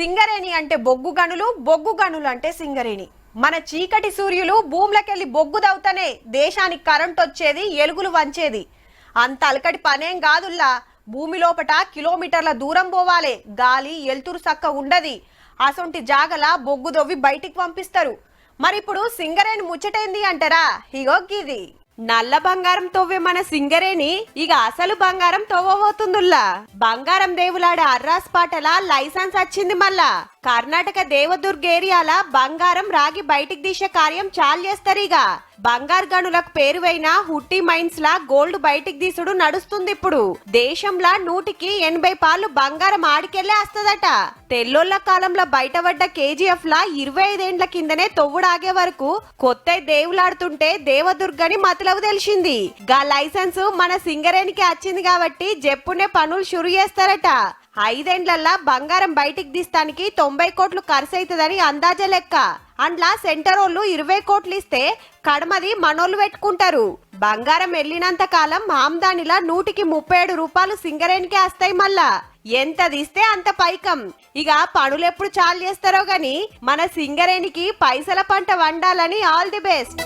సింగరేణి అంటే బొగ్గు గనులు బొగ్గు గనులు అంటే సింగరేణి. మన చీకటి సూర్యులు భూములకెళ్ళి బొగ్గు దవ్వుతనే దేశానికి కరెంట్ వచ్చేది ఎలుగులు వంచేది. అంత అలకటి పనేం కాదుల్లా భూమి లోపట కిలోమీటర్ల దూరం పోవాలే. గాలి ఎల్తురు సక్క ఉండది. అసొంటి జాగల బొగ్గు దొవ్వి బయటికి పంపిస్తారు. మరి ఇప్పుడు సింగరేణి ముచ్చటైంది అంటారా? ఇగో గిది. నల్ల బంగారం తోవే మన సింగరేణి ఇక అసలు బంగారం తోవబోతుందుల్లా. బంగారం దేవులాడ అర్రాస్ పాటల లైసెన్స్ వచ్చింది మళ్ళా. కర్ణాటక దేవదుర్గ ఏరియాల బంగారం రాగి బయటికి తీసే కార్యం చాలు చేస్తారు ఇక బంగారు గనులకు పేరువైన హుట్టి మైన్స్ లా గోల్డ్ బయటికి తీసుడు నడుస్తుంది ఇప్పుడు దేశంలా నూటికి ఎనభై పాలు బంగారం ఆడికెళ్ళే వస్తదట తెల్లోళ్ళ కాలంలో బయటపడ్డ కేజీఎఫ్ లా ఇరవై ఐదేండ్ల కిందనే తొవ్వుడాగే వరకు కొత్త దేవులాడుతుంటే దేవదుర్గని మతలవు తెలిసింది. గా లైసెన్స్ మన సింగరేణికి వచ్చింది కాబట్టి జప్పునే పనులు షురు చేస్తారట ఐదేండ్లల్లా బంగారం బయటికి తీస్తానికి తొంభై కోట్లు ఖర్చు అవుతుందని అందాజ లెక్క. అండ్లా సెంటర్ వాళ్ళు ఇరవై కోట్లు ఇస్తే కడమది మనోళ్ళు పెట్టుకుంటారు. బంగారం వెళ్ళినంత కాలం ఆమ్దానిలా నూటికి ముప్పై ఏడు రూపాయలు సింగరేణికి వస్తాయి మళ్ళా. ఎంత తీస్తే అంత పైకం. ఇక పనులు ఎప్పుడు చాలు చేస్తారో గాని మన సింగరేణికి పైసల పంట వండాలని ఆల్ ది బెస్ట్.